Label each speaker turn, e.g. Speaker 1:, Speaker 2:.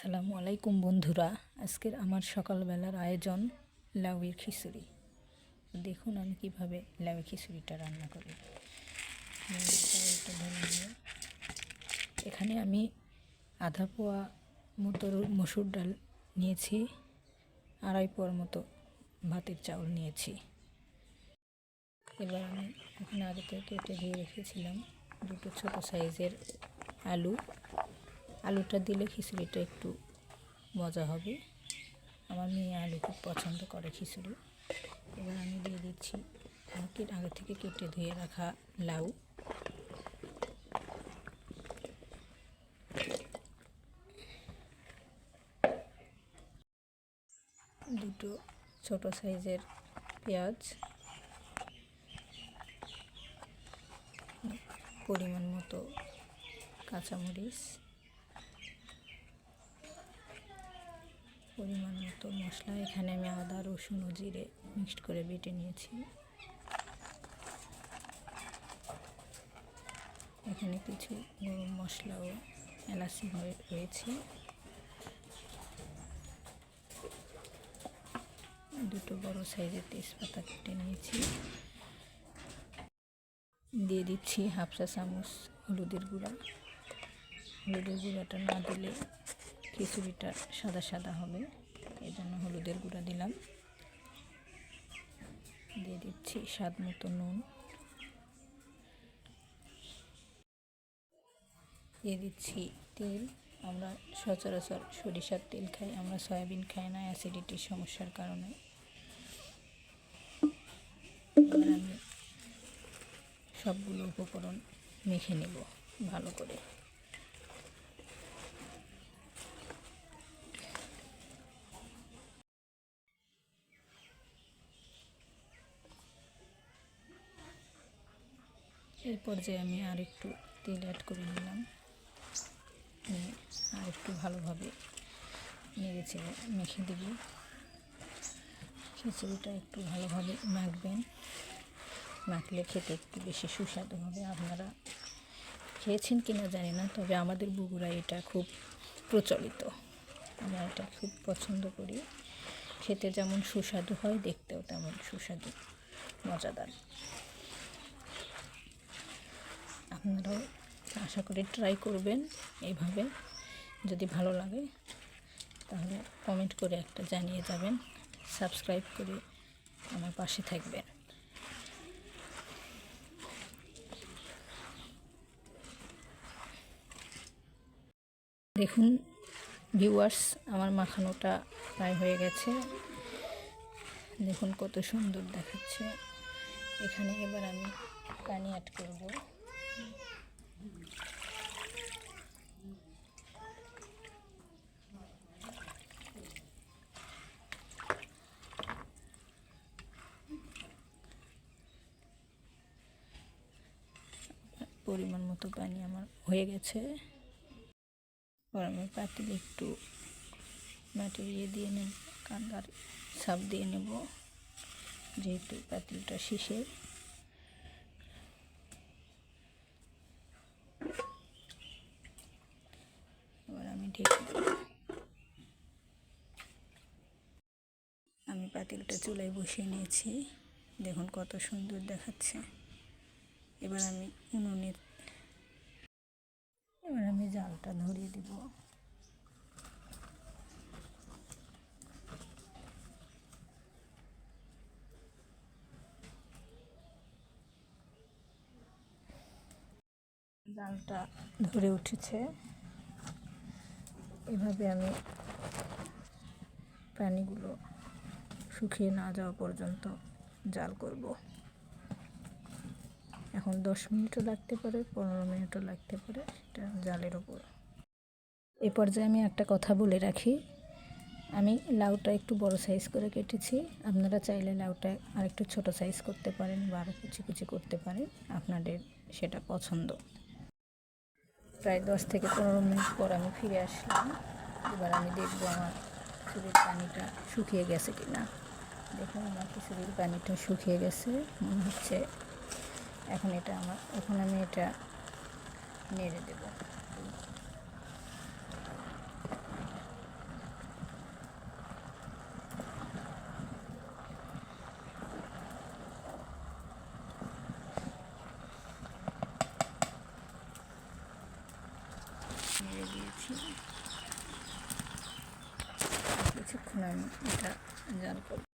Speaker 1: আসসালামু আলাইকুম বন্ধুরা। আজকের আমার সকালবেলার আয়োজন লাউয়ের খিচুড়ি। দেখুন আমি কীভাবে লাউয়ের খিচুড়িটা রান্না করি। এখানে আমি আধা পোয়া মতো মসুর ডাল নিয়েছি, আড়াই পোয়ার মতো ভাতের চাউল নিয়েছি। এবার আমি এখানে আগে থেকে কেটে দিয়ে রেখেছিলাম দুটো ছোটো সাইজের আলু। আলুটা দিলে খিচুড়িটা একটু মজা হবে। আমার মেয়ে আলু খুব পছন্দ করে খিচুড়ি। এবার আমি দিয়ে দিচ্ছি আগে থেকে কেটে ধুয়ে রাখা লাউ। দুটো ছোট সাইজের পেঁয়াজ। পরিমাণ মতো কাঁচামরিচ। পরিমাণ মতো মশলা। এখানে আমি আদা, রসুন ও জিরে মিক্সড করে বেটে নিয়েছি। এখানে কিছু গরম মশলা ও এলাচি হয়ে রয়েছে। দুটো বড় সাইজের তেজপাতা কেটে নিয়েছি। দিয়ে দিচ্ছি হাফ চা চামচ হলুদের গুঁড়া। হলুদের গুঁড়াটা না দিলে খিচুড়িটা সাদা সাদা হবে। এই জন্য হলুদের গুঁড়া দিলাম। দিয়ে দিচ্ছি স্বাদ মতো নুন। দিয়ে দিচ্ছি তেল। আমরা সচরাচর সরিষার তেল খাই, আমরা সয়াবিন খাই না, অ্যাসিডিটির সমস্যার কারণে। আমি সবগুলো উপকরণ মেখে নেব ভালো করে। এই পর্যায়ে আমি আর একটু তেল অ্যাড করে নিলাম। নিয়ে আর একটু ভালোভাবে নেড়ে চেড়ে মেখে দেব। খিচুড়িটা একটু ভালোভাবে মাখবেন। মাখলে খেতে একটু বেশি সুস্বাদু হবে। আপনারা খেয়েছেন কি না জানি না, তবে আমাদের বগুড়ায় এটা খুব প্রচলিত। আমরা এটা খুব পছন্দ করি। খেতে যেমন সুস্বাদু হয়, দেখতেও তেমন সুস্বাদু, মজাদার। আপনারাও আশা করি ট্রাই করবেন এইভাবে। যদি ভালো লাগে, তাহলে কমেন্ট করে একটা জানিয়ে যাবেন। সাবস্ক্রাইব করে আমার পাশে থাকবেন। দেখুন ভিউয়ার্স আমার মাখানোটা প্রায় হয়ে গেছে। দেখুন কত সুন্দর দেখাচ্ছে। এখানে এবার আমি পানি অ্যাড করব। পরিমাণ মতো পানি আমার হয়ে গেছে। এবার আমি পাতিলে একটু মাটির ইয়ে দিয়ে নেব, কান্দার সাপ দিয়ে নেব, যেহেতু পাতিলটা শীষের এবার আমি ঢেকে আমি পাতিলটা চুলায় বসিয়ে নিয়েছি। দেখুন কত সুন্দর দেখাচ্ছে। এবার আমি উনুনের এবার আমি জালটা ধরিয়ে দিব। জালটা ধরে উঠেছে। এভাবে আমি প্রাণীগুলো শুকিয়ে না যাওয়া পর্যন্ত জাল করব। এখন দশ মিনিটও লাগতে পারে, পনেরো মিনিটও লাগতে পারে সেটা জালের ওপর এ পর্যায়ে আমি একটা কথা বলে রাখি। আমি লাউটা একটু বড় সাইজ করে কেটেছি। আপনারা চাইলে লাউটা আর একটু ছোটো সাইজ করতে পারেন বা আরও কুচি কুচি করতে পারেন। আপনাদের সেটা পছন্দ। প্রায় দশ থেকে পনেরো মিনিট পর আমি ফিরে আসলাম। এবার আমি দেখব আমার খিচুড়ির পানিটা শুকিয়ে গেছে কি না দেখুন, আমার খিচুড়ির পানিটা শুকিয়ে গেছে। মনে হচ্ছে এখন এটা আমার, এখন আমি এটা নেড়ে দেব। নেড়ে দিয়েছি। কিছুক্ষণ আমি এটা জাল করব।